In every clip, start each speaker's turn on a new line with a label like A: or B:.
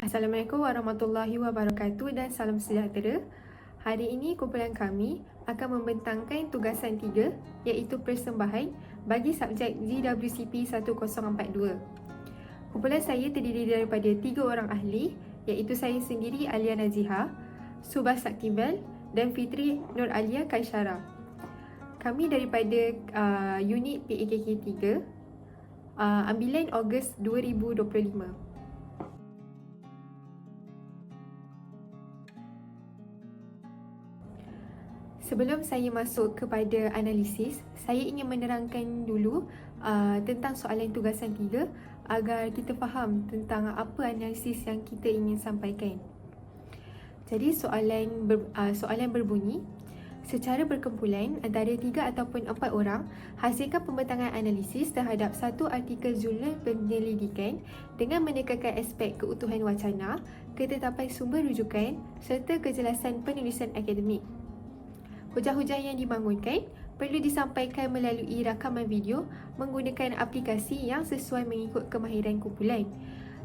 A: Assalamualaikum warahmatullahi wabarakatuh dan salam sejahtera. Hari ini kumpulan kami akan membentangkan tugasan tiga iaitu persembahan bagi subjek GWCP 1042. Kumpulan saya terdiri daripada tiga orang ahli iaitu saya sendiri Alia Naziha, Subah Saktibel dan Fitri Nur Alia Kaisyara. Kami daripada uh, unit PAKK 3 uh, ambilan Ogos 2025. Sebelum saya masuk kepada analisis, saya ingin menerangkan dulu uh, tentang soalan tugasan tiga agar kita faham tentang apa analisis yang kita ingin sampaikan. Jadi soalan ber, uh, soalan berbunyi, secara berkumpulan antara tiga ataupun empat orang hasilkan pembentangan analisis terhadap satu artikel jurnal penyelidikan dengan menekankan aspek keutuhan wacana, ketetapan sumber rujukan serta kejelasan penulisan akademik. Hujah-hujah yang dibangunkan perlu disampaikan melalui rakaman video menggunakan aplikasi yang sesuai mengikut kemahiran kumpulan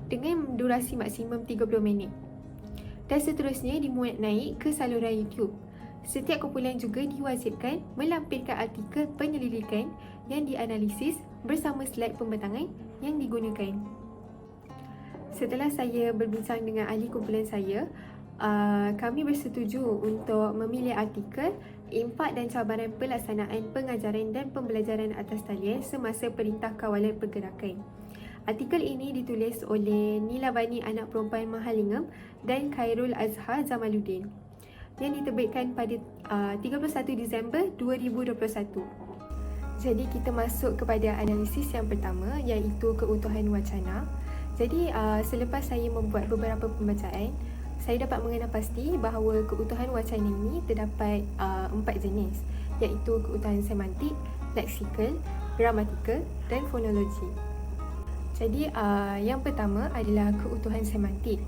A: dengan durasi maksimum 30 minit. Dan seterusnya dimuat naik ke saluran YouTube. Setiap kumpulan juga diwajibkan melampirkan artikel penyelidikan yang dianalisis bersama slide pembentangan yang digunakan. Setelah saya berbincang dengan ahli kumpulan saya, uh, kami bersetuju untuk memilih artikel impak dan cabaran pelaksanaan pengajaran dan pembelajaran atas talian semasa Perintah Kawalan Pergerakan. Artikel ini ditulis oleh Nila Bani Anak Perempuan Mahalingam dan Khairul Azhar Jamaluddin yang diterbitkan pada uh, 31 Disember 2021. Jadi kita masuk kepada analisis yang pertama iaitu keutuhan wacana. Jadi uh, selepas saya membuat beberapa pembacaan, saya dapat mengenal pasti bahawa keutuhan wacana ini terdapat uh, empat jenis iaitu keutuhan semantik, leksikal, gramatikal dan fonologi. Jadi uh, yang pertama adalah keutuhan semantik.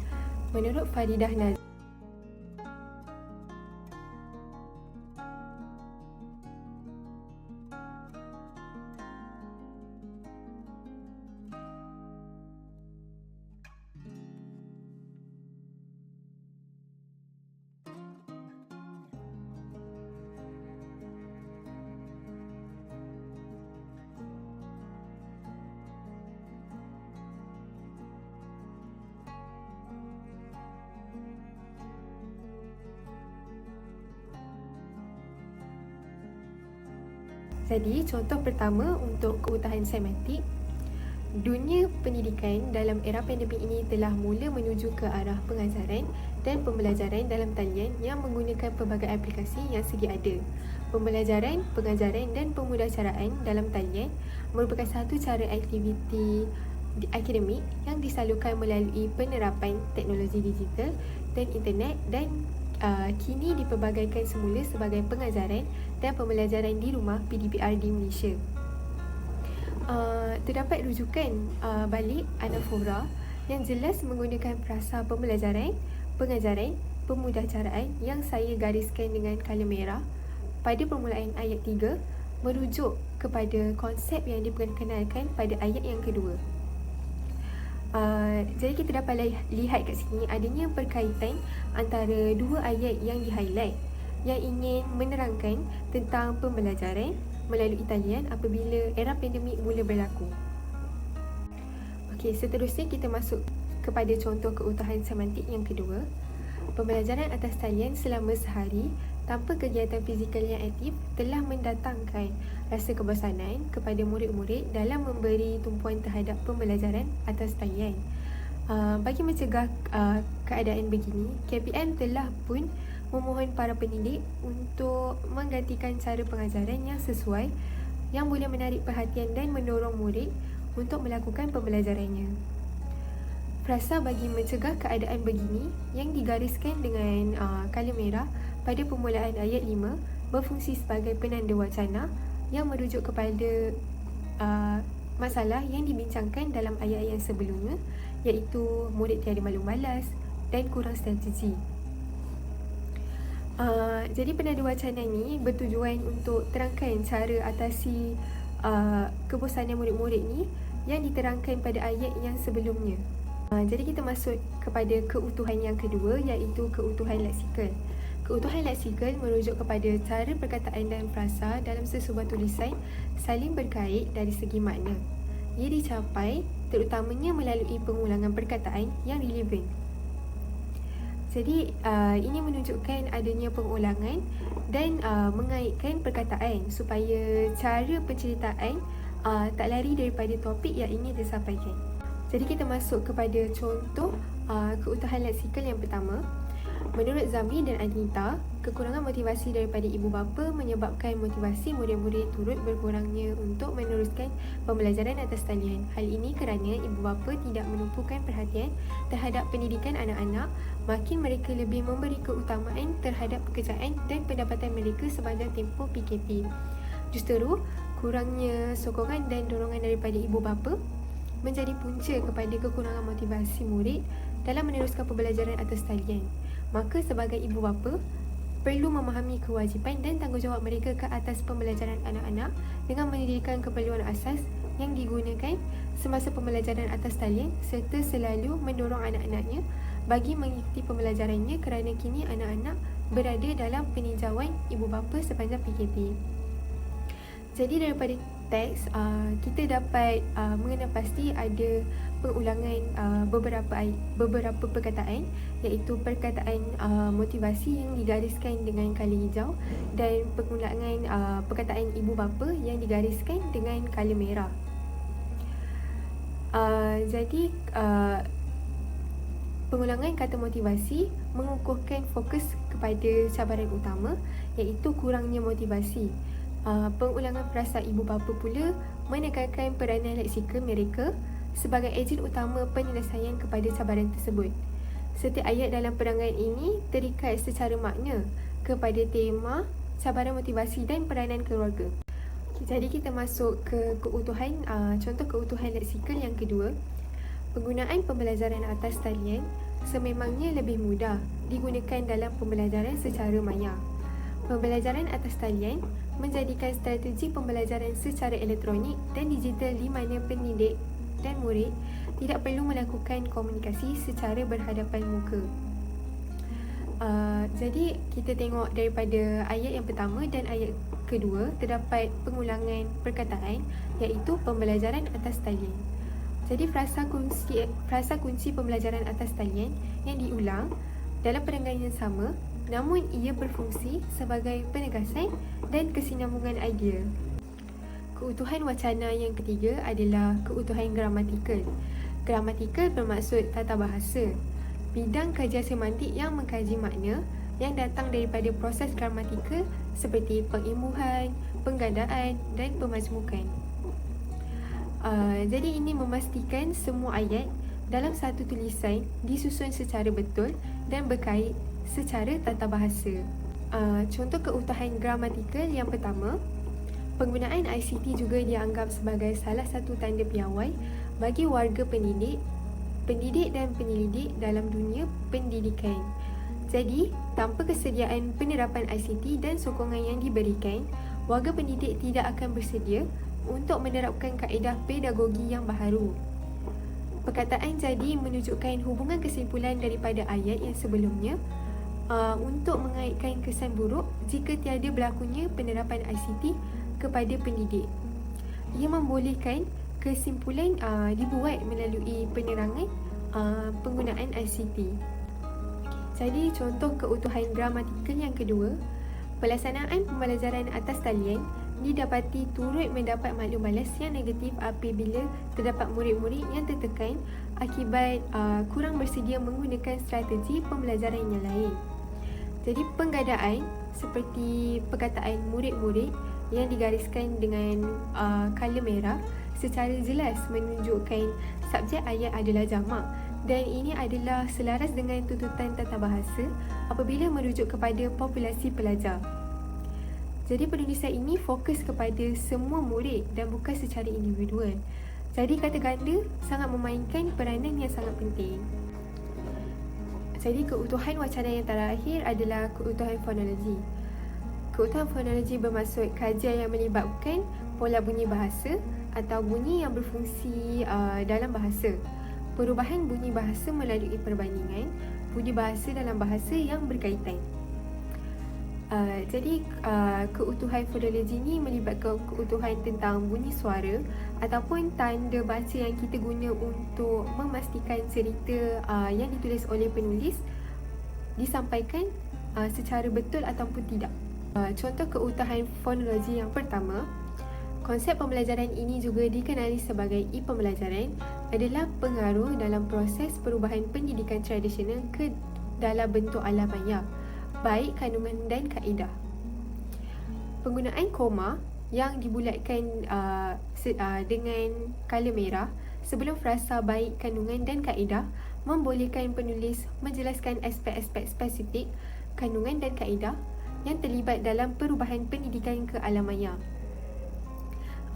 A: Menurut Faridah Nazir Jadi contoh pertama untuk keutuhan semantik Dunia pendidikan dalam era pandemik ini telah mula menuju ke arah pengajaran dan pembelajaran dalam talian yang menggunakan pelbagai aplikasi yang sedia ada. Pembelajaran, pengajaran dan pemudahcaraan dalam talian merupakan satu cara aktiviti akademik yang disalurkan melalui penerapan teknologi digital dan internet dan uh, kini dipelbagaikan semula sebagai pengajaran dan pembelajaran di rumah PDPR di Malaysia. Uh, terdapat rujukan uh, balik anafora yang jelas menggunakan frasa pembelajaran, pengajaran, pemudahcaraan yang saya gariskan dengan kala merah pada permulaan ayat 3 merujuk kepada konsep yang diperkenalkan pada ayat yang kedua. Uh, jadi kita dapat lihat kat sini adanya perkaitan antara dua ayat yang di-highlight yang ingin menerangkan tentang pembelajaran melalui talian apabila era pandemik mula berlaku. Okey, seterusnya kita masuk kepada contoh keutuhan semantik yang kedua. Pembelajaran atas talian selama sehari tanpa kegiatan fizikal yang aktif telah mendatangkan rasa kebosanan kepada murid-murid dalam memberi tumpuan terhadap pembelajaran atas talian. Uh, bagi mencegah uh, keadaan begini, KPM telah pun memohon para pendidik untuk menggantikan cara pengajaran yang sesuai yang boleh menarik perhatian dan mendorong murid untuk melakukan pembelajarannya. Frasa bagi mencegah keadaan begini yang digariskan dengan uh, kala merah pada permulaan ayat 5 berfungsi sebagai penanda wacana yang merujuk kepada uh, masalah yang dibincangkan dalam ayat yang sebelumnya iaitu murid tiada malu malas dan kurang strategi. Uh, jadi penanda wacana ni bertujuan untuk terangkan cara atasi uh, kebosanan murid-murid ni yang diterangkan pada ayat yang sebelumnya. Uh, jadi kita masuk kepada keutuhan yang kedua iaitu keutuhan leksikal. Keutuhan leksikal merujuk kepada cara perkataan dan frasa dalam sesebuah tulisan saling berkait dari segi makna. Ia dicapai terutamanya melalui pengulangan perkataan yang relevan. Jadi uh, ini menunjukkan adanya pengulangan dan uh, mengaitkan perkataan supaya cara penceritaan uh, tak lari daripada topik yang ingin disampaikan. Jadi kita masuk kepada contoh uh, keutuhan leksikal yang pertama. Menurut Zamri dan Anita, kekurangan motivasi daripada ibu bapa menyebabkan motivasi murid-murid turut berkurangnya untuk meneruskan pembelajaran atas talian. Hal ini kerana ibu bapa tidak menumpukan perhatian terhadap pendidikan anak-anak, makin mereka lebih memberi keutamaan terhadap pekerjaan dan pendapatan mereka sepanjang tempoh PKP. Justeru, kurangnya sokongan dan dorongan daripada ibu bapa menjadi punca kepada kekurangan motivasi murid dalam meneruskan pembelajaran atas talian maka sebagai ibu bapa perlu memahami kewajipan dan tanggungjawab mereka ke atas pembelajaran anak-anak dengan menyediakan keperluan asas yang digunakan semasa pembelajaran atas talian serta selalu mendorong anak-anaknya bagi mengikuti pembelajarannya kerana kini anak-anak berada dalam peninjauan ibu bapa sepanjang PKP. Jadi daripada teks uh, kita dapat uh, mengenal pasti ada pengulangan uh, beberapa beberapa perkataan iaitu perkataan uh, motivasi yang digariskan dengan kala hijau dan pengulangan uh, perkataan ibu bapa yang digariskan dengan kala merah. Uh, jadi uh, pengulangan kata motivasi mengukuhkan fokus kepada cabaran utama iaitu kurangnya motivasi. Uh, pengulangan perasa ibu bapa pula menekankan peranan leksikal mereka sebagai ejen utama penyelesaian kepada cabaran tersebut. Setiap ayat dalam perangan ini terikat secara makna kepada tema cabaran motivasi dan peranan keluarga. Jadi kita masuk ke keutuhan, uh, contoh keutuhan leksikal yang kedua. Penggunaan pembelajaran atas talian sememangnya lebih mudah digunakan dalam pembelajaran secara maya. Pembelajaran atas talian menjadikan strategi pembelajaran secara elektronik dan digital di mana pendidik dan murid tidak perlu melakukan komunikasi secara berhadapan muka. Uh, jadi kita tengok daripada ayat yang pertama dan ayat kedua terdapat pengulangan perkataan iaitu pembelajaran atas talian. Jadi frasa kunci frasa kunci pembelajaran atas talian yang diulang dalam perenggan yang sama namun ia berfungsi sebagai penegasan dan kesinambungan idea. Keutuhan wacana yang ketiga adalah keutuhan gramatikal. Gramatikal bermaksud tata bahasa. Bidang kajian semantik yang mengkaji makna yang datang daripada proses gramatikal seperti pengimbuhan, penggandaan dan pemajmukan. Uh, jadi ini memastikan semua ayat dalam satu tulisan disusun secara betul dan berkait secara tata bahasa. Uh, contoh keutuhan gramatikal yang pertama, penggunaan ICT juga dianggap sebagai salah satu tanda piawai bagi warga pendidik, pendidik dan penyelidik dalam dunia pendidikan. Jadi, tanpa kesediaan penerapan ICT dan sokongan yang diberikan, warga pendidik tidak akan bersedia untuk menerapkan kaedah pedagogi yang baharu. Perkataan jadi menunjukkan hubungan kesimpulan daripada ayat yang sebelumnya uh, untuk mengaitkan kesan buruk jika tiada berlakunya penerapan ICT kepada pendidik. Ia membolehkan kesimpulan uh, dibuat melalui penerangan uh, penggunaan ICT. Jadi contoh keutuhan gramatikal yang kedua, pelaksanaan pembelajaran atas talian didapati turut mendapat maklum balas yang negatif apabila terdapat murid-murid yang tertekan akibat uh, kurang bersedia menggunakan strategi pembelajaran yang lain. Jadi penggadaan seperti perkataan murid-murid yang digariskan dengan uh, color merah secara jelas menunjukkan subjek ayat adalah jamak dan ini adalah selaras dengan tuntutan tata bahasa apabila merujuk kepada populasi pelajar. Jadi penulisan ini fokus kepada semua murid dan bukan secara individual. Jadi kata ganda sangat memainkan peranan yang sangat penting. Jadi keutuhan wacana yang terakhir adalah keutuhan fonologi. Keutuhan fonologi bermaksud kajian yang melibatkan pola bunyi bahasa atau bunyi yang berfungsi uh, dalam bahasa. perubahan bunyi bahasa melalui perbandingan bunyi bahasa dalam bahasa yang berkaitan. Uh, jadi uh, keutuhan fonologi ni melibatkan keutuhan tentang bunyi suara ataupun tanda baca yang kita guna untuk memastikan cerita uh, yang ditulis oleh penulis disampaikan uh, secara betul ataupun tidak. Uh, contoh keutuhan fonologi yang pertama, konsep pembelajaran ini juga dikenali sebagai e-pembelajaran adalah pengaruh dalam proses perubahan pendidikan tradisional ke dalam bentuk alam maya baik kandungan dan kaedah. Penggunaan koma yang dibulatkan uh, uh, dengan color merah sebelum frasa baik kandungan dan kaedah membolehkan penulis menjelaskan aspek-aspek spesifik kandungan dan kaedah yang terlibat dalam perubahan pendidikan ke alam maya.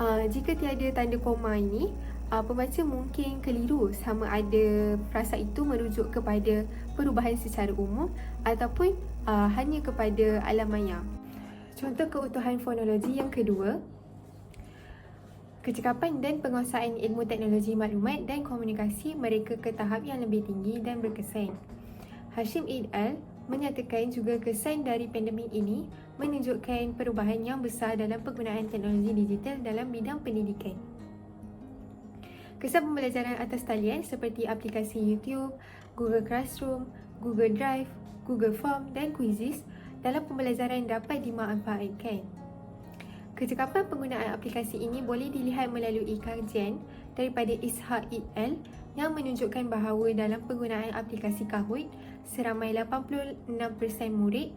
A: Uh, jika tiada tanda koma ini, uh, pembaca mungkin keliru sama ada frasa itu merujuk kepada perubahan secara umum ataupun uh, hanya kepada alam maya. Contoh keutuhan fonologi yang kedua, kecekapan dan penguasaan ilmu teknologi maklumat dan komunikasi mereka ke tahap yang lebih tinggi dan berkesan. Hashim et al. menyatakan juga kesan dari pandemik ini menunjukkan perubahan yang besar dalam penggunaan teknologi digital dalam bidang pendidikan. Kesan pembelajaran atas talian seperti aplikasi YouTube, Google Classroom, Google Drive, Google Form dan Quizzes dalam pembelajaran dapat dimanfaatkan. Kecekapan penggunaan aplikasi ini boleh dilihat melalui kajian daripada Ishaq et al. yang menunjukkan bahawa dalam penggunaan aplikasi Kahoot, seramai 86% murid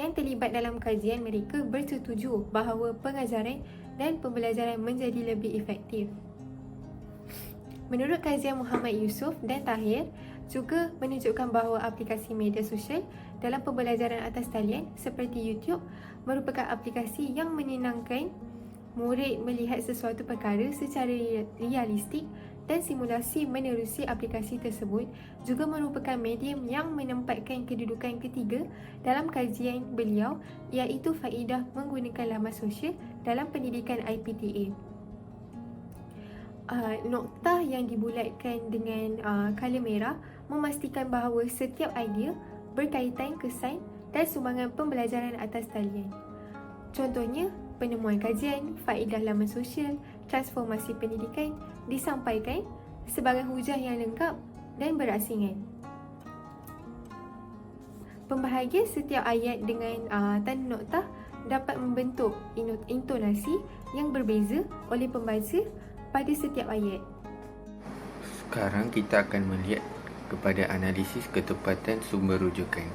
A: yang terlibat dalam kajian mereka bersetuju bahawa pengajaran dan pembelajaran menjadi lebih efektif. Menurut kajian Muhammad Yusof dan Tahir, juga menunjukkan bahawa aplikasi media sosial dalam pembelajaran atas talian seperti YouTube merupakan aplikasi yang menyenangkan murid melihat sesuatu perkara secara realistik dan simulasi menerusi aplikasi tersebut juga merupakan medium yang menempatkan kedudukan ketiga dalam kajian beliau iaitu faedah menggunakan laman sosial dalam pendidikan IPTA uh, nokta yang dibulatkan dengan uh, color merah memastikan bahawa setiap idea berkaitan kesan dan sumbangan pembelajaran atas talian. Contohnya, penemuan kajian, faedah laman sosial, transformasi pendidikan disampaikan sebagai hujah yang lengkap dan berasingan. Pembahagian setiap ayat dengan uh, tanda nokta dapat membentuk intonasi yang berbeza oleh pembaca pada setiap ayat.
B: Sekarang kita akan melihat kepada analisis ketepatan sumber rujukan.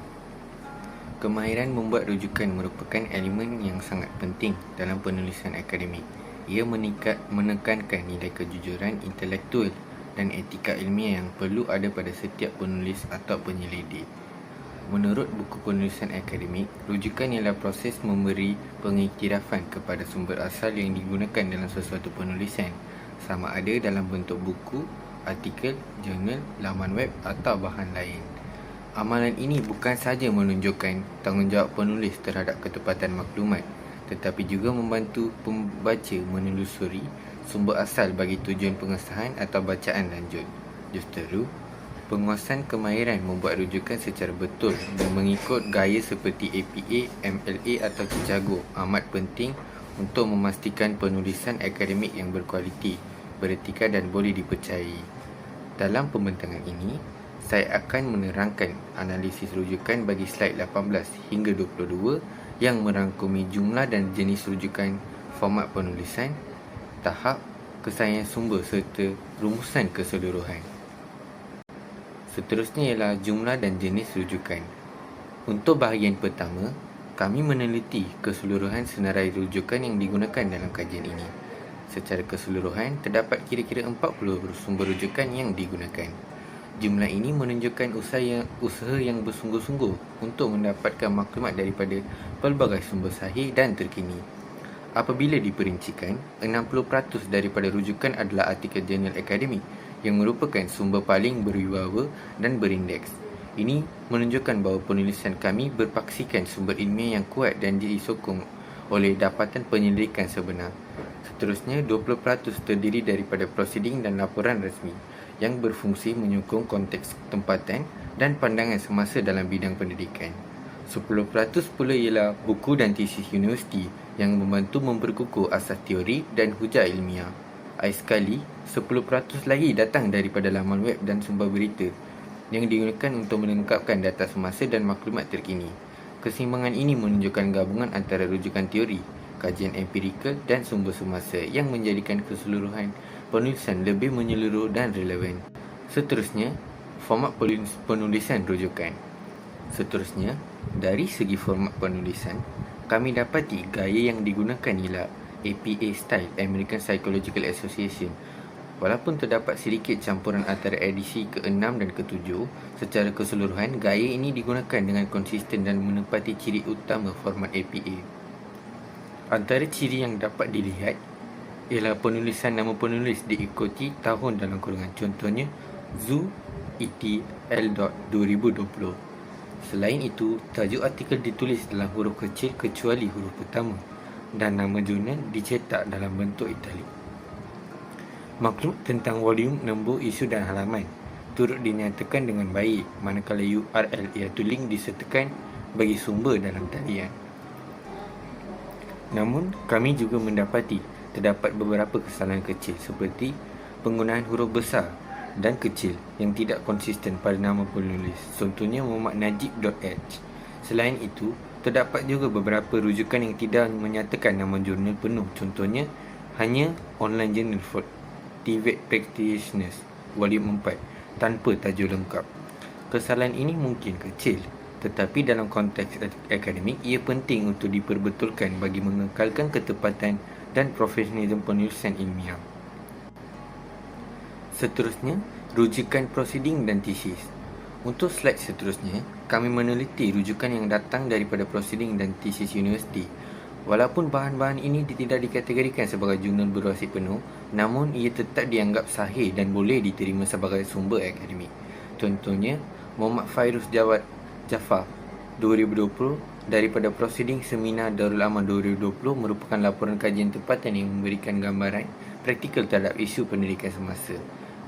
B: Kemahiran membuat rujukan merupakan elemen yang sangat penting dalam penulisan akademik. Ia meningkat, menekankan nilai kejujuran intelektual dan etika ilmiah yang perlu ada pada setiap penulis atau penyelidik. Menurut buku penulisan akademik, rujukan ialah proses memberi pengiktirafan kepada sumber asal yang digunakan dalam sesuatu penulisan sama ada dalam bentuk buku, artikel, jurnal, laman web atau bahan lain. Amalan ini bukan sahaja menunjukkan tanggungjawab penulis terhadap ketepatan maklumat tetapi juga membantu pembaca menelusuri sumber asal bagi tujuan pengesahan atau bacaan lanjut. Justeru, penguasaan kemahiran membuat rujukan secara betul dan mengikut gaya seperti APA, MLA atau Chicago amat penting untuk memastikan penulisan akademik yang berkualiti, beretika dan boleh dipercayai. Dalam pembentangan ini, saya akan menerangkan analisis rujukan bagi slide 18 hingga 22 yang merangkumi jumlah dan jenis rujukan, format penulisan, tahap, kesayangan sumber serta rumusan keseluruhan. Seterusnya ialah jumlah dan jenis rujukan. Untuk bahagian pertama, kami meneliti keseluruhan senarai rujukan yang digunakan dalam kajian ini. Secara keseluruhan, terdapat kira-kira 40 sumber rujukan yang digunakan. Jumlah ini menunjukkan usaha yang, usaha yang bersungguh-sungguh untuk mendapatkan maklumat daripada pelbagai sumber sahih dan terkini. Apabila diperincikan, 60% daripada rujukan adalah artikel jurnal akademik yang merupakan sumber paling berwibawa dan berindeks. Ini menunjukkan bahawa penulisan kami berpaksikan sumber ilmiah yang kuat dan disokong oleh dapatan penyelidikan sebenar. Seterusnya, 20% terdiri daripada prosiding dan laporan rasmi yang berfungsi menyokong konteks tempatan dan pandangan semasa dalam bidang pendidikan. 10% pula ialah buku dan tesis universiti yang membantu memperkukuh asas teori dan hujah ilmiah. Air sekali, 10% lagi datang daripada laman web dan sumber berita yang digunakan untuk melengkapkan data semasa dan maklumat terkini. Kesimbangan ini menunjukkan gabungan antara rujukan teori, kajian empirikal dan sumber semasa yang menjadikan keseluruhan penulisan lebih menyeluruh dan relevan. Seterusnya, format penulisan rujukan. Seterusnya, dari segi format penulisan, kami dapati gaya yang digunakan ialah APA Style American Psychological Association Walaupun terdapat sedikit campuran antara edisi ke-6 dan ke-7, secara keseluruhan gaya ini digunakan dengan konsisten dan menepati ciri utama format APA. Antara ciri yang dapat dilihat ialah penulisan nama penulis diikuti tahun dalam kurungan. Contohnya, Zu ET L. 2020. Selain itu, tajuk artikel ditulis dalam huruf kecil kecuali huruf pertama dan nama jurnal dicetak dalam bentuk italik. Maklum tentang volume, nombor, isu dan halaman turut dinyatakan dengan baik manakala URL iaitu link disertakan bagi sumber dalam talian. Namun, kami juga mendapati terdapat beberapa kesalahan kecil seperti penggunaan huruf besar dan kecil yang tidak konsisten pada nama penulis. Contohnya Muhammad Najib.h. Selain itu, terdapat juga beberapa rujukan yang tidak menyatakan nama jurnal penuh. Contohnya, hanya online journal Activate Practitioners Volume 4 tanpa tajuk lengkap. Kesalahan ini mungkin kecil tetapi dalam konteks akademik ia penting untuk diperbetulkan bagi mengekalkan ketepatan dan profesionalisme penulisan ilmiah. Seterusnya, rujukan proceeding dan tesis. Untuk slide seterusnya, kami meneliti rujukan yang datang daripada proceeding dan tesis universiti Walaupun bahan-bahan ini tidak dikategorikan sebagai jurnal berwasi penuh, namun ia tetap dianggap sahih dan boleh diterima sebagai sumber akademik. Contohnya, Muhammad Fairuz Jawad Jafar 2020 daripada Proceeding Seminar Darul Aman 2020 merupakan laporan kajian tempatan yang memberikan gambaran praktikal terhadap isu pendidikan semasa.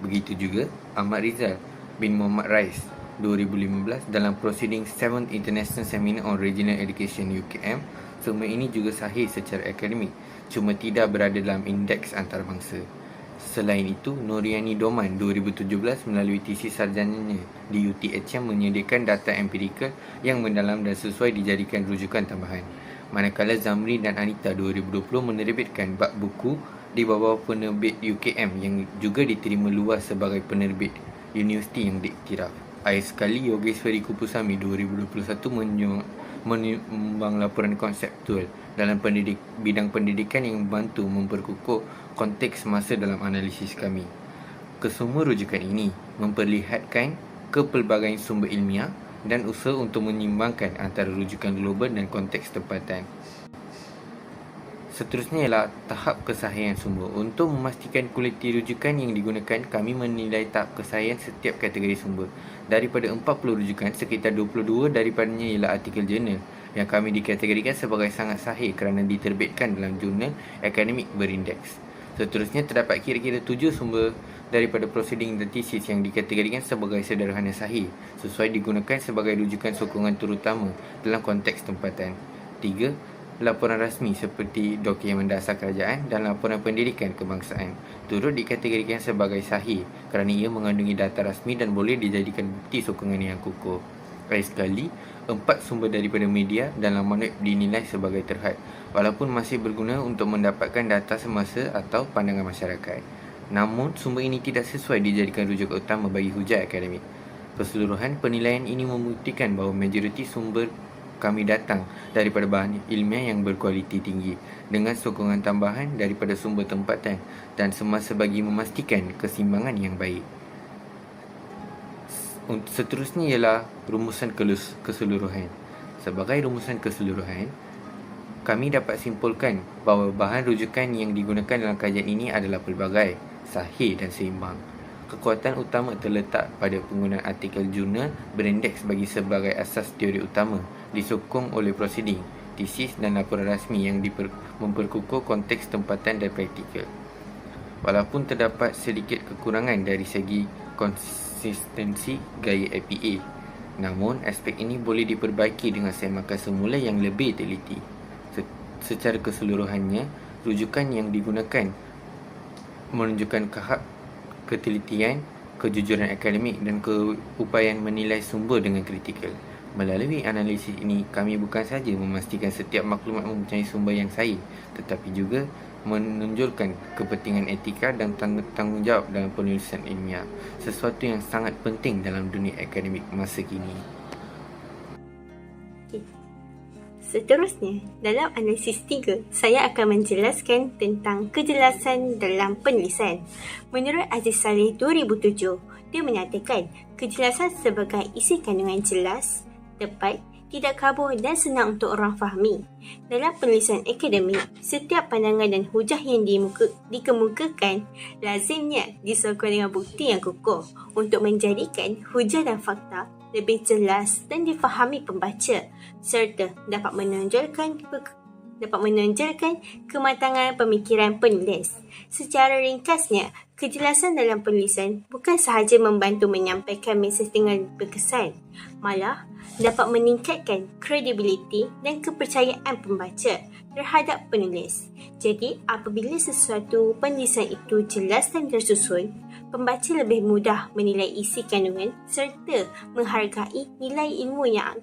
B: Begitu juga Ahmad Rizal bin Muhammad Rais 2015 dalam Proceeding 7th International Seminar on Regional Education UKM semua ini juga sahih secara akademik cuma tidak berada dalam indeks antarabangsa. Selain itu, Nuriani Doman 2017 melalui tesis sarjananya di UTHM menyediakan data empirikal yang mendalam dan sesuai dijadikan rujukan tambahan. Manakala Zamri dan Anita 2020 menerbitkan bab buku di bawah penerbit UKM yang juga diterima luas sebagai penerbit universiti yang diiktiraf. Air sekali Yogeshwari Kupusami 2021 menyuang menyumbang laporan konseptual dalam pendidik, bidang pendidikan yang membantu memperkukuh konteks masa dalam analisis kami. Kesemua rujukan ini memperlihatkan kepelbagaian sumber ilmiah dan usaha untuk menyimbangkan antara rujukan global dan konteks tempatan. Seterusnya ialah tahap kesahihan sumber. Untuk memastikan kualiti rujukan yang digunakan, kami menilai tahap kesahihan setiap kategori sumber. Daripada 40 rujukan, sekitar 22 daripadanya ialah artikel jurnal yang kami dikategorikan sebagai sangat sahih kerana diterbitkan dalam jurnal akademik berindeks. Seterusnya terdapat kira-kira 7 sumber daripada proceeding dan tesis yang dikategorikan sebagai sederhana sahih sesuai digunakan sebagai rujukan sokongan terutama dalam konteks tempatan. 3 laporan rasmi seperti dokumen mendasar kerajaan dan laporan pendidikan kebangsaan turut dikategorikan sebagai sahih kerana ia mengandungi data rasmi dan boleh dijadikan bukti sokongan yang kukuh. Lain sekali, empat sumber daripada media dan laman web dinilai sebagai terhad walaupun masih berguna untuk mendapatkan data semasa atau pandangan masyarakat. Namun, sumber ini tidak sesuai dijadikan rujukan utama bagi hujah akademik. Keseluruhan penilaian ini membuktikan bahawa majoriti sumber kami datang daripada bahan ilmiah yang berkualiti tinggi dengan sokongan tambahan daripada sumber tempatan dan semasa bagi memastikan kesimbangan yang baik. Seterusnya ialah rumusan keseluruhan. Sebagai rumusan keseluruhan, kami dapat simpulkan bahawa bahan rujukan yang digunakan dalam kajian ini adalah pelbagai, sahih dan seimbang. Kekuatan utama terletak pada penggunaan artikel jurnal berindeks bagi sebagai asas teori utama disokong oleh prosiding, tesis dan laporan rasmi yang diper, memperkukuh konteks tempatan dan praktikal. Walaupun terdapat sedikit kekurangan dari segi konsistensi gaya APA, namun aspek ini boleh diperbaiki dengan semakan semula yang lebih teliti. Secara keseluruhannya, rujukan yang digunakan menunjukkan kehak ketelitian, kejujuran akademik dan keupayaan menilai sumber dengan kritikal. Melalui analisis ini, kami bukan sahaja memastikan setiap maklumat mempunyai sumber yang sahih, tetapi juga menunjukkan kepentingan etika dan tanggungjawab dalam penulisan ilmiah, sesuatu yang sangat penting dalam dunia akademik masa kini.
C: Seterusnya, dalam analisis 3, saya akan menjelaskan tentang kejelasan dalam penulisan. Menurut Aziz Saleh 2007, dia menyatakan kejelasan sebagai isi kandungan jelas, tepat, tidak kabur dan senang untuk orang fahami. Dalam penulisan akademik, setiap pandangan dan hujah yang dimuka, dikemukakan lazimnya disokong dengan bukti yang kukuh untuk menjadikan hujah dan fakta lebih jelas dan difahami pembaca serta dapat menonjolkan dapat menonjolkan kematangan pemikiran penulis. Secara ringkasnya, kejelasan dalam penulisan bukan sahaja membantu menyampaikan mesej dengan berkesan, malah dapat meningkatkan kredibiliti dan kepercayaan pembaca terhadap penulis. Jadi, apabila sesuatu penulisan itu jelas dan tersusun, pembaca lebih mudah menilai isi kandungan serta menghargai nilai ilmu yang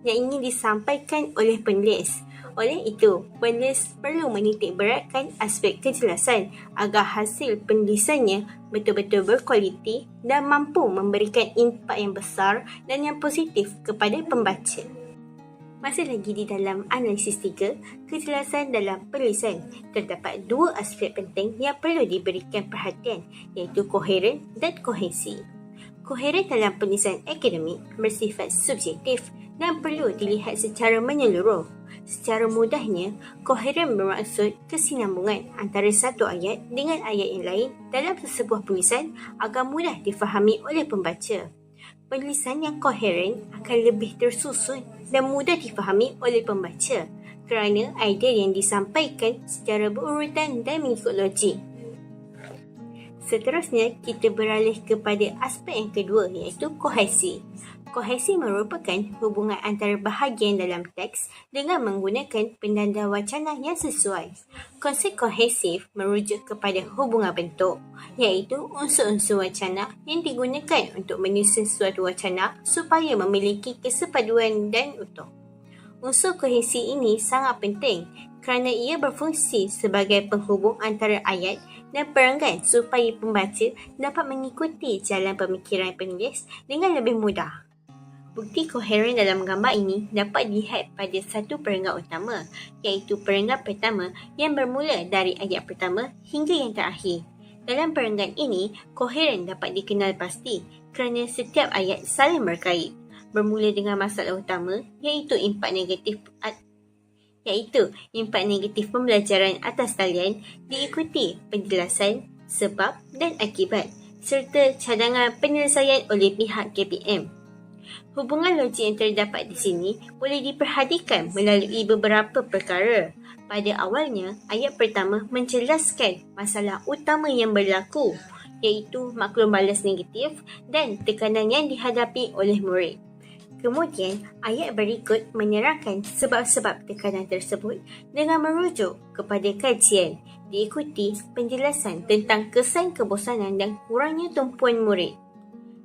C: yang ingin disampaikan oleh penulis. Oleh itu, penulis perlu menitik beratkan aspek kejelasan agar hasil penulisannya betul-betul berkualiti dan mampu memberikan impak yang besar dan yang positif kepada pembaca. Masih lagi di dalam analisis tiga, kejelasan dalam penulisan, terdapat dua aspek penting yang perlu diberikan perhatian iaitu koheren dan kohesi. Koheren dalam penulisan akademik bersifat subjektif dan perlu dilihat secara menyeluruh. Secara mudahnya, koheren bermaksud kesinambungan antara satu ayat dengan ayat yang lain dalam sesebuah tulisan agar mudah difahami oleh pembaca. Penulisan yang koheren akan lebih tersusun dan mudah difahami oleh pembaca kerana idea yang disampaikan secara berurutan dan mengikut logik. Seterusnya, kita beralih kepada aspek yang kedua iaitu kohesi. Kohesi merupakan hubungan antara bahagian dalam teks dengan menggunakan pendanda wacana yang sesuai. Konsep kohesif merujuk kepada hubungan bentuk, iaitu unsur-unsur wacana yang digunakan untuk menyusun suatu wacana supaya memiliki kesepaduan dan utuh. Unsur kohesi ini sangat penting kerana ia berfungsi sebagai penghubung antara ayat dan perenggan supaya pembaca dapat mengikuti jalan pemikiran penulis dengan lebih mudah. Bukti koheren dalam gambar ini dapat dilihat pada satu perenggan utama iaitu perenggan pertama yang bermula dari ayat pertama hingga yang terakhir. Dalam perenggan ini, koheren dapat dikenal pasti kerana setiap ayat saling berkait bermula dengan masalah utama iaitu impak negatif iaitu impak negatif pembelajaran atas talian diikuti penjelasan sebab dan akibat serta cadangan penyelesaian oleh pihak KPM. Hubungan logik yang terdapat di sini boleh diperhatikan melalui beberapa perkara. Pada awalnya, ayat pertama menjelaskan masalah utama yang berlaku iaitu maklum balas negatif dan tekanan yang dihadapi oleh murid. Kemudian, ayat berikut menyerahkan sebab-sebab tekanan tersebut dengan merujuk kepada kajian diikuti penjelasan tentang kesan kebosanan dan kurangnya tumpuan murid.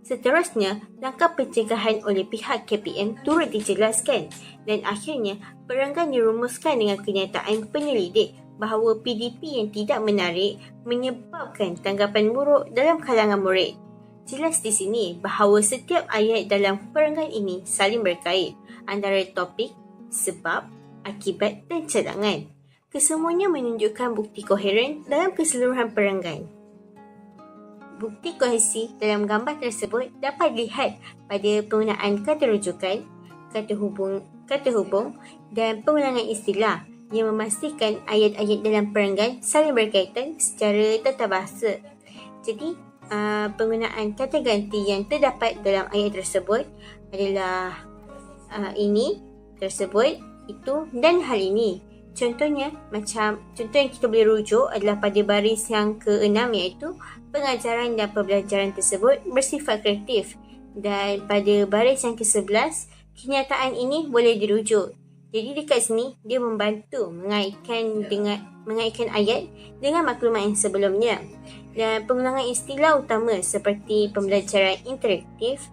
C: Seterusnya, langkah pencegahan oleh pihak KPM turut dijelaskan dan akhirnya perenggan dirumuskan dengan kenyataan penyelidik bahawa PDP yang tidak menarik menyebabkan tanggapan buruk dalam kalangan murid. Jelas di sini bahawa setiap ayat dalam perenggan ini saling berkait antara topik, sebab, akibat dan cadangan. Kesemuanya menunjukkan bukti koheren dalam keseluruhan perenggan. Bukti kohesi dalam gambar tersebut dapat dilihat pada penggunaan kata rujukan, kata hubung, kata hubung dan pengulangan istilah yang memastikan ayat-ayat dalam perenggan saling berkaitan secara tata bahasa. Jadi, uh, penggunaan kata ganti yang terdapat dalam ayat tersebut adalah uh, ini tersebut itu dan hal ini Contohnya, macam contoh yang kita boleh rujuk adalah pada baris yang ke-6 iaitu pengajaran dan pembelajaran tersebut bersifat kreatif. Dan pada baris yang ke-11, kenyataan ini boleh dirujuk. Jadi dekat sini dia membantu mengaitkan dengan mengaitkan ayat dengan maklumat yang sebelumnya. Dan pengulangan istilah utama seperti pembelajaran interaktif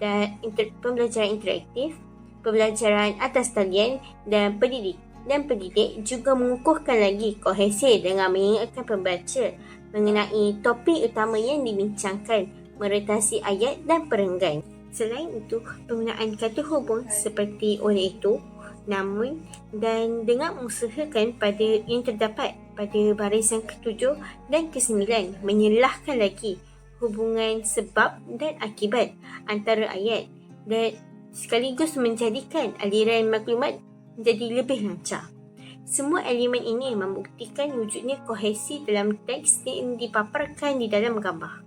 C: dan inter, pembelajaran interaktif, pembelajaran atas talian dan pendidik dan pendidik juga mengukuhkan lagi kohesi dengan mengingatkan pembaca mengenai topik utama yang dibincangkan, meretasi ayat dan perenggan. Selain itu, penggunaan kata hubung seperti oleh itu, namun dan dengan mengusahakan pada yang terdapat pada baris yang ketujuh dan kesembilan menyelahkan lagi hubungan sebab dan akibat antara ayat dan sekaligus menjadikan aliran maklumat menjadi lebih lancar. Semua elemen ini membuktikan wujudnya kohesi dalam teks yang dipaparkan di dalam gambar.